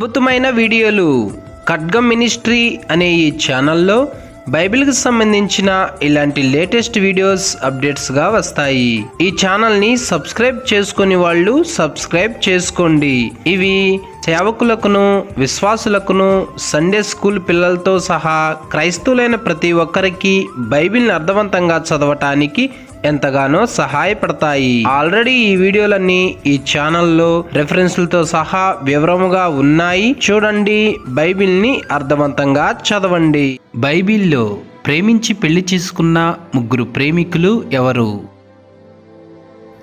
అద్భుతమైన వీడియోలు. ఖడ్గం మినిస్ట్రీ అనే ఈ ఛానల్లో బైబిల్కి సంబంధించిన ఇలాంటి లేటెస్ట్ వీడియోస్ అప్డేట్స్గా వస్తాయి. ఈ ఛానల్ని సబ్స్క్రైబ్ చేసుకుని వాళ్ళు సబ్స్క్రైబ్ చేసుకోండి. ఇవి సేవకులకును విశ్వాసులకును సండే స్కూల్ పిల్లలతో సహా క్రైస్తవులైన ప్రతి ఒక్కరికి బైబిల్ని అర్థవంతంగా చదవటానికి ఎంతగానో సహాయపడతాయి. ఆల్రెడీ ఈ వీడియోలన్నీ ఈ ఛానల్లో రెఫరెన్స్లతో సహా వివరముగా ఉన్నాయి. చూడండి బైబిల్ని అర్థవంతంగా చదవండి. బైబిల్లో ప్రేమించి పెళ్ళి చేసుకున్న ముగ్గురు ప్రేమికులు ఎవరు?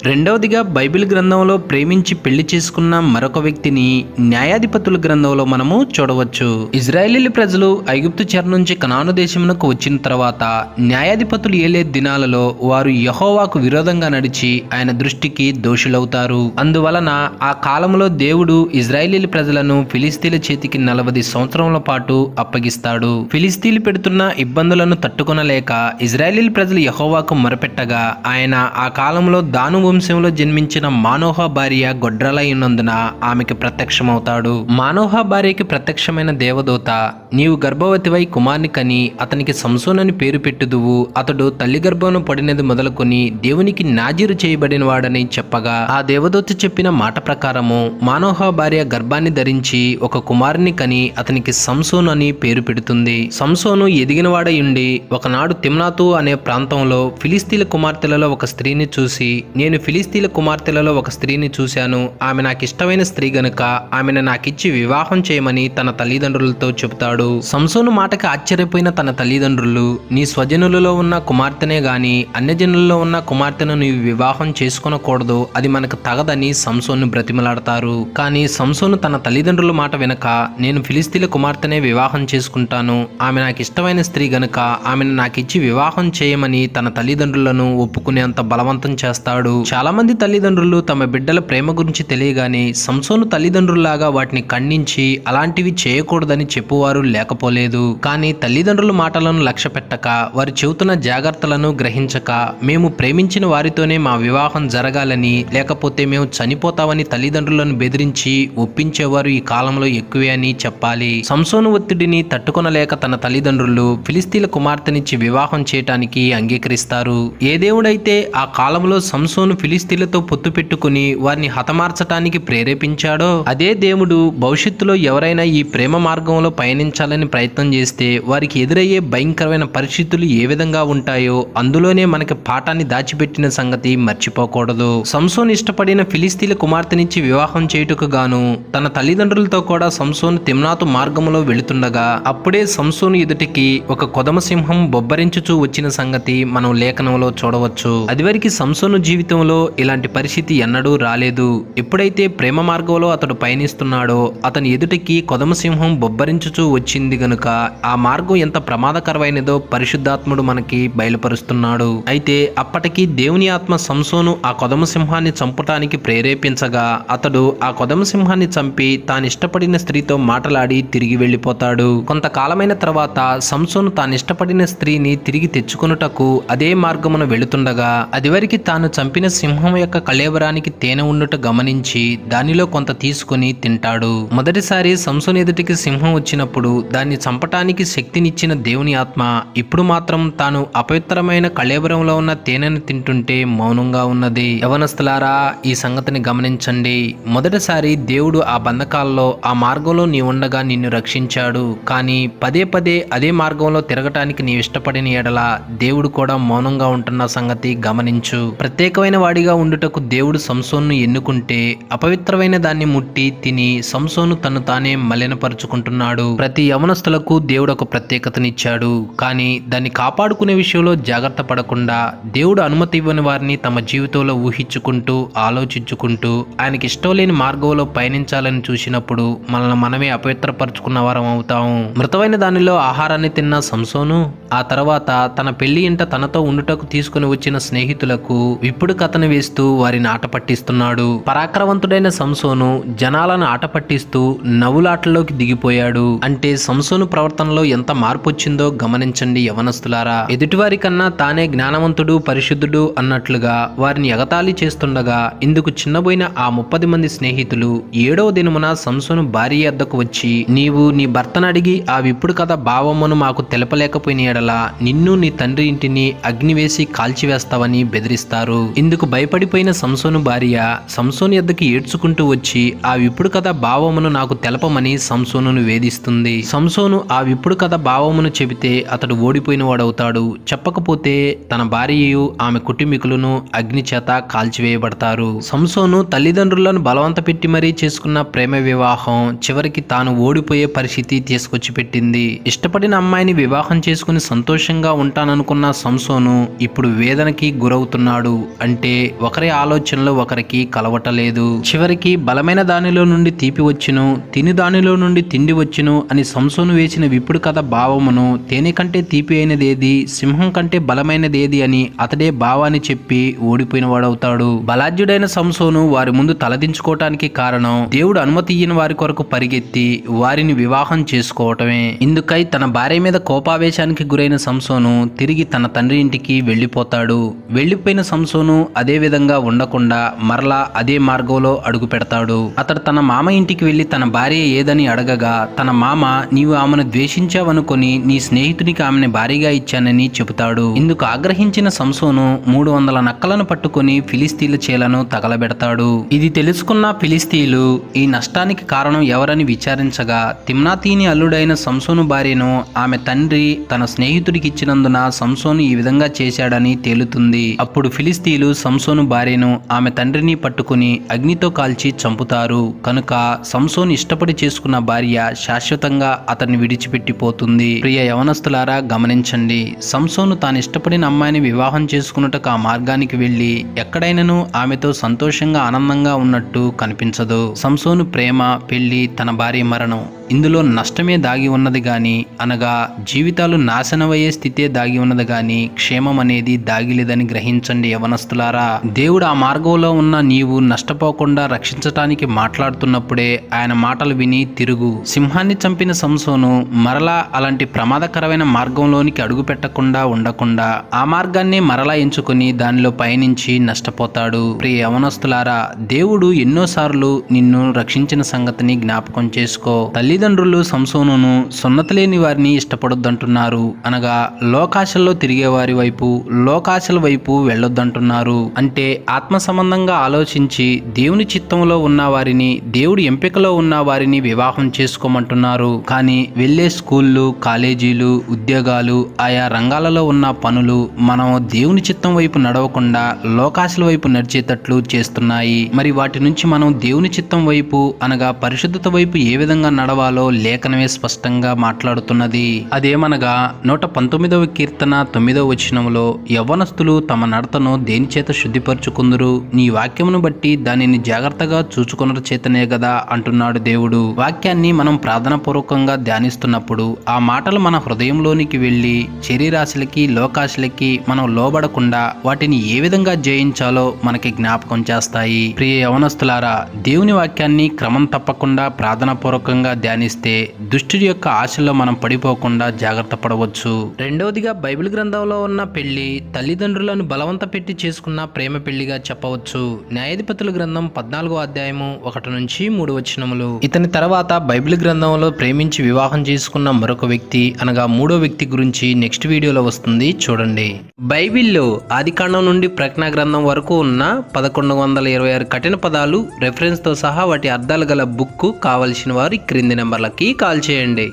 రెండవదిగా బైబిల్ గ్రంథంలో ప్రేమించి పెళ్ళి చేసుకున్న మరొక వ్యక్తిని న్యాయాధిపతుల గ్రంథంలో మనము చూడవచ్చు. ఇజ్రాయేలీ ప్రజలు ఐగుప్తు చెర నుంచి కనాను దేశమునకు వచ్చిన తర్వాత న్యాయాధిపతులు ఏలే దినాలలో వారు యహోవాకు విరోధంగా నడిచి ఆయన దృష్టికి దోషులవుతారు. అందువలన ఆ కాలంలో దేవుడు ఇజ్రాయేలీ ప్రజలను ఫిలిస్తీన్ల చేతికి నలభై సంవత్సరముల పాటు అప్పగిస్తాడు. ఫిలిస్తీన్లు పెడుతున్న ఇబ్బందులను తట్టుకొనలేక ఇజ్రాయేలీ ప్రజలు యహోవాకు మొరపెట్టగా ఆయన ఆ కాలంలో దాను వంశంలో జన్మించిన మానోహ భార్య గొడ్రలై ఉన్నందున ఆమెకి ప్రత్యక్షమవుతాడు. మానోహ భార్యకి ప్రత్యక్షమైన దేవదూత నీవు గర్భవతివై కుమార్ని కని అతనికి సంసోనని అని పేరు పెట్టుదువు. అతడు తల్లి గర్భమును పడినది మొదలుకొని దేవునికి నాజీరు చేయబడిన వాడని చెప్పగా ఆ దేవదూత చెప్పిన మాట ప్రకారము మానోహ భార్య గర్భాన్ని ధరించి ఒక కుమారుని కని అతనికి సంసోను అని పేరు పెడుతుంది. సంసోను ఎదిగినవాడయుండి ఒకనాడు తిమ్నాతు అనే ప్రాంతంలో ఫిలిస్తీన్ల కుమార్తెలలో ఒక స్త్రీని చూసి నేను ఫిలిస్తీన్ల కుమార్తెలలో ఒక స్త్రీని చూశాను. ఆమె నాకు ఇష్టమైన స్త్రీ గనుక ఆమెను నాకిచ్చి వివాహం చేయమని తన తల్లిదండ్రులతో చెబుతాడు. సంసోను మాటకి ఆశ్చర్యపోయిన తన తల్లిదండ్రులు నీ స్వజనులలో ఉన్న కుమార్తెనే గాని అన్యజనులలో ఉన్న కుమార్తెను నీవు వివాహం చేసుకునకూడదు. అది మనకు తగదని సంసోను బ్రతిమలాడతారు. కానీ సంసోను తన తల్లిదండ్రుల మాట వెనక నేను ఫిలిస్తీన్ల కుమార్తెనే వివాహం చేసుకుంటాను. ఆమె నాకు ఇష్టమైన స్త్రీ గనుక ఆమెను నాకిచ్చి వివాహం చేయమని తన తల్లిదండ్రులను ఒప్పుకునేంత బలవంతం చేస్తాడు. చాలామంది తల్లిదండ్రులు తమ బిడ్డల ప్రేమ గురించి తెలియగానే సంసోను తల్లిదండ్రుల్లాగా వాటిని ఖండించి అలాంటివి చేయకూడదని చెప్పువారు లేకపోలేదు. కానీ తల్లిదండ్రుల మాటలను లక్ష్య పెట్టక వారు చెబుతున్న జాగ్రత్తలను గ్రహించక మేము ప్రేమించిన వారితోనే మా వివాహం జరగాలని లేకపోతే మేము చనిపోతామని తల్లిదండ్రులను బెదిరించి ఒప్పించేవారు ఈ కాలంలో ఎక్కువే అని చెప్పాలి. సంసోను ఒత్తిడిని తట్టుకొనలేక తన తల్లిదండ్రులు ఫిలిస్తీన్ల కుమార్తెనిచ్చి వివాహం చేయటానికి అంగీకరిస్తారు. ఏ దేవుడైతే ఆ కాలంలో సంసోను ఫిలిస్తీన్లతో పొత్తు పెట్టుకుని వారిని హతమార్చటానికి ప్రేరేపించాడో అదే దేవుడు భవిష్యత్తులో ఎవరైనా ఈ ప్రేమ మార్గంలో పయనించాలని ప్రయత్నం చేస్తే వారికి ఎదురయ్యే భయంకరమైన పరిస్థితులు ఏ విధంగా ఉంటాయో అందులోనే మనకి పాఠాన్ని దాచిపెట్టిన సంగతి మర్చిపోకూడదు. సంసోన్ ఇష్టపడిన ఫిలిస్తీన్ల కుమార్తెనిచ్చి వివాహం చేయుటకు గాను తన తల్లిదండ్రులతో కూడా సంసోన్ తిమ్నాతు మార్గంలో వెళుతుండగా అప్పుడే సంసోన్ ఎదుటికి ఒక కొదమ సింహం బొబ్బరించుచూ వచ్చిన సంగతి మనం లేఖనంలో చూడవచ్చు. అదివరకు సంసోను జీవితంలో ఇలాంటి పరిస్థితి ఎన్నడూ రాలేదు. ఎప్పుడైతే ప్రేమ మార్గంలో అతడు పయనిస్తున్నాడో అతని ఎదుటికి కొదమ సింహం బొబ్బరించుచూ వచ్చింది గనుక ఆ మార్గం ఎంత ప్రమాదకరమైనదో పరిశుద్ధాత్ముడు మనకి బయలుపరుస్తున్నాడు. అయితే అప్పటికి దేవుని ఆత్మ సంసోను ఆ కొదమసింహాన్ని చంపటానికి ప్రేరేపించగా అతడు ఆ కొదమ సింహాన్ని చంపి తానిష్టపడిన స్త్రీతో మాటలాడి తిరిగి వెళ్ళిపోతాడు. కొంతకాలమైన తర్వాత సంసోను తాను ఇష్టపడిన స్త్రీని తిరిగి తెచ్చుకొనుటకు అదే మార్గమున వెళుతుండగా అదివరికి తాను చంపిన సింహం యొక్క కళేబరానికి తేనె ఉండుట గమనించి దానిలో కొంత తీసుకుని తింటాడు. మొదటిసారి సంసోన్ ఎదుటికి సింహం వచ్చినప్పుడు దాన్ని చంపటానికి శక్తినిచ్చిన దేవుని ఆత్మ ఇప్పుడు మాత్రం తాను అపవిత్రమైన కళేబరంలో ఉన్న తేనెను తింటుంటే మౌనంగా ఉన్నది. యవనస్తులారా ఈ సంగతిని గమనించండి. మొదటిసారి దేవుడు ఆ బంధకాల్లో ఆ మార్గంలో నీ ఉండగా నిన్ను రక్షించాడు. కానీ పదే పదే అదే మార్గంలో తిరగటానికి నీవు ఇష్టపడిన ఎడల దేవుడు కూడా మౌనంగా ఉంటున్న సంగతి గమనించు. ప్రత్యేకమైన వాడిగా ఉండుటకు దేవుడు సంసోన్ను ఎన్నుకుంటే అపవిత్రమైన దాన్ని ముట్టి తిని సంసోను తను తానే మలినపరుచుకుంటున్నాడు. ప్రతి యవనస్తులకు దేవుడు ఒక ప్రత్యేకతనిచ్చాడు. కానీ దాన్ని కాపాడుకునే విషయంలో జాగ్రత్త పడకుండా దేవుడు అనుమతి ఇవ్వని వారిని తమ జీవితంలో ఊహించుకుంటూ ఆలోచించుకుంటూ ఆయనకి ఇష్టం లేని మార్గంలో పయనించాలని చూసినప్పుడు మనల్ని మనమే అపవిత్రపరుచుకున్న వారం అవుతాము మృతమైన దానిలో ఆహారాన్ని తిన్న సంసోను ఆ తర్వాత తన పెళ్ళి ఇంట తనతో ఉండుటకు తీసుకుని వచ్చిన స్నేహితులకు ఇప్పుడు కథ కేకలను వేస్తూ వారిని ఆట పట్టిస్తున్నాడు. పరాక్రవంతుడైన సంసోను జనాలను ఆట పట్టిస్తూ నవ్వులాటలోకి దిగిపోయాడు. అంటే సంసోను ప్రవర్తనలో ఎంత మార్పు వచ్చిందో గమనించండి యవనస్తులారా. ఎదుటివారి కన్నా తానే జ్ఞానవంతుడు పరిశుద్ధుడు అన్నట్లుగా వారిని ఎగతాళి చేస్తుండగా ఇందుకు చిన్నబోయిన ఆ ముప్పది మంది స్నేహితులు ఏడవ దినమున సంసోను భార్య వద్దకు వచ్చి నీవు నీ భర్తను అడిగి ఆ విప్పుడు కథ భావమును మాకు తెలపలేకపోయిన ఎడలా నిన్ను నీ తండ్రి ఇంటిని అగ్ని వేసి కాల్చివేస్తావని బెదిరిస్తారు. ఇందుకు అందుకు భయపడిపోయిన సంసోను భార్య సంసోను ఎద్దకు ఏడ్చుకుంటూ వచ్చి ఆ విప్పుడు కథ భావమును నాకు తెలపమని సంసోనును వేధిస్తుంది సంసోను ఆ విప్పుడు కథ భావమును చెబితే అతడు ఓడిపోయిన వాడవుతాడు చెప్పకపోతే తన భార్యయు ఆమె కుటుంబీకులను అగ్ని చేత కాల్చివేయబడతారు. సంసోను తల్లిదండ్రులను బలవంత పెట్టి మరీ చేసుకున్న ప్రేమ వివాహం చివరికి తాను ఓడిపోయే పరిస్థితి తీసుకొచ్చి పెట్టింది ఇష్టపడిన అమ్మాయిని వివాహం చేసుకుని సంతోషంగా ఉంటాననుకున్న సంసోను ఇప్పుడు వేదనకి గురవుతున్నాడు. అంటే ఒకరి ఆలోచనలు ఒకరికి కలవటలేదు. చివరికి బలమైన దానిలో నుండి తీపి వచ్చును తిని దానిలో నుండి తిండి వచ్చును అని సంసోను వేసిన విప్పుడు కథ భావమును తేనె కంటే తీపి అయినదేది సింహం కంటే బలమైనదేది అని అతడే భావాన్ని చెప్పి ఓడిపోయిన వాడవుతాడు బలాఢ్యుడైన సంసోను వారి ముందు తలదించుకోవటానికి కారణం దేవుడు అనుమతి ఇయ్యని వారి కొరకు పరిగెత్తి వారిని వివాహం చేసుకోవటమే. ఇందుకై తన భార్య మీద కోపావేశానికి గురైన సంసోను తిరిగి తన తండ్రి ఇంటికి వెళ్ళిపోతాడు. వెళ్ళిపోయిన సంసోను అదే విధంగా ఉండకుండా మరలా అదే మార్గంలో అడుగు పెడతాడు. అతడు తన మామ ఇంటికి వెళ్ళి తన భార్య ఏదని అడగగా తన మామ నీవు ఆమెను ద్వేషించావనుకొని నీ స్నేహితునికి ఆమెను భారీగా ఇచ్చానని చెబుతాడు. ఇందుకు ఆగ్రహించిన సంసోను మూడు వందల నక్కలను పట్టుకొని ఫిలిస్తీన్ల చేలను తగలబెడతాడు. ఇది తెలుసుకున్న ఫిలిస్తీన్లు ఈ నష్టానికి కారణం ఎవరని విచారించగా తిమ్నాతీని అల్లుడైన సంసోను భార్యను ఆమె తండ్రి తన స్నేహితుడికి ఇచ్చినందున సంసోను ఈ విధంగా చేశాడని తేలుతుంది. అప్పుడు ఫిలిస్తీన్లు సంసోను భార్యను ఆమె తండ్రిని పట్టుకుని అగ్నితో కాల్చి చంపుతారు. కనుక సంసోను ఇష్టపడి చేసుకున్న భార్య శాశ్వతంగా అతన్ని విడిచిపెట్టిపోతుంది. ప్రియ యవనస్తులారా గమనించండి. సంసోను తాను ఇష్టపడిన అమ్మాయిని వివాహం చేసుకున్నట్టుకు ఆ మార్గానికి వెళ్ళి ఎక్కడైనను ఆమెతో సంతోషంగా ఆనందంగా ఉన్నట్టు కనిపించదు. సంసోను ప్రేమ పెళ్ళి తన భార్య మరణం. ఇందులో నష్టమే దాగి ఉన్నది కానీ అనగా జీవితాలు నాశనమయ్యే స్థితే దాగి ఉన్నది కానీ క్షేమం అనేది దాగిలేదని గ్రహించండి యవనస్తులారా. దేవుడు ఆ మార్గంలో ఉన్న నీవు నష్టపోకుండా రక్షించటానికి మాట్లాడుతున్నప్పుడే ఆయన మాటలు విని తిరుగు. సింహాన్ని చంపిన సంసోను మరలా అలాంటి ప్రమాదకరమైన మార్గంలోనికి అడుగు పెట్టకుండా ఉండకుండా ఆ మార్గాన్ని మరలా ఎంచుకుని దానిలో పయనించి నష్టపోతాడు. ప్రియ యవనస్తులారా దేవుడు ఎన్నోసార్లు నిన్ను రక్షించిన సంగతిని జ్ఞాపకం చేసుకో. తల్లి తల్లిదండ్రులు సంసోనును సున్నతలేని వారిని ఇష్టపడొద్దంటున్నారు. అనగా లోకాశల్లో తిరిగేవారి వైపు లోకాశల వైపు వెళ్ళొద్దంటున్నారు. అంటే ఆత్మ సంబంధంగా ఆలోచించి దేవుని చిత్తంలో ఉన్న వారిని దేవుడి ఎంపికలో ఉన్న వారిని వివాహం చేసుకోమంటున్నారు. కానీ వెళ్ళే స్కూళ్ళు కాలేజీలు ఉద్యోగాలు ఆయా రంగాలలో ఉన్న పనులు మనం దేవుని చిత్తం వైపు నడవకుండా లోకాశల వైపు నడిచేటట్లు చేస్తున్నాయి. మరి వాటి నుంచి మనం దేవుని చిత్తం వైపు అనగా పరిశుద్ధత వైపు ఏ విధంగా నడవాలి? లేఖనమే స్పష్టంగా మాట్లాడుతున్నది. అదేమనగా నూట పంతొమ్మిదవ కీర్తన తొమ్మిదవ వచనంలో యవ్వనస్తులు తమ నడతను దేని చేత శుద్ధిపరచుకుందురు? నీ వాక్యమును బట్టి దానిని జాగ్రత్తగా చూచుకున్న చేతనే కదా అంటున్నాడు దేవుడు. వాక్యాన్ని మనం ప్రార్థనాపూర్వకంగా ధ్యానిస్తున్నప్పుడు ఆ మాటలు మన హృదయంలోనికి వెళ్ళి శరీరాశులకి లోకాశులకి మనం లోబడకుండా వాటిని ఏ విధంగా జయించాలో మనకి జ్ఞాపకం చేస్తాయి. ప్రియ యవనస్తులారా దేవుని వాక్యాన్ని క్రమం తప్పకుండా ప్రార్థనాపూర్వకంగా ధ్యానిస్తే దుష్టుడి యొక్క ఆశలో మనం పడిపోకుండా జాగ్రత్త పడవచ్చు. రెండవదిగా బైబిల్ గ్రంథంలో ఉన్న పెళ్ళి తల్లిదండ్రులను బలవంత పెట్టి చేసుకున్న ప్రేమ పెళ్ళిగా చెప్పవచ్చు. న్యాయాధిపతుల గ్రంథం పద్నాలుగో అధ్యాయము ఒకటి నుంచి మూడు వచనములు. ఇతని తర్వాత బైబిల్ గ్రంథంలో ప్రేమించి వివాహం చేసుకున్న మరొక వ్యక్తి అనగా మూడో వ్యక్తి గురించి నెక్స్ట్ వీడియోలో వస్తుంది. చూడండి. బైబిల్లో ఆదికాండం నుండి ప్రజ్ఞా గ్రంథం వరకు ఉన్న పదకొండు వందల ఇరవై ఆరు కఠిన పదాలు రెఫరెన్స్తో సహా వాటి అర్థాలు గల బుక్ కావలసిన వారు ఈ క్రింది నెంబర్లకి కాల్ చేయండి.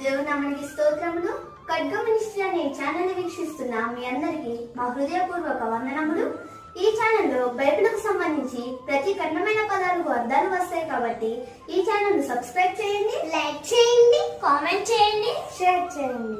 దేవునామానికి స్తోత్రములు. ఖడ్గమనిష్ఠి అనే ఛానల్ వీక్షిస్తున్న మీ అందరికీ మా హృదయపూర్వక వందనములు. ఈ ఛానల్లో బైబిల్కు సంబంధించి ప్రతి కఠినమైన పదాలకు అర్థాలు వస్తాయి కాబట్టి ఈ ఛానల్ సబ్స్క్రైబ్ చేయండి లైక్ చేయండి కామెంట్ చేయండి షేర్ చేయండి.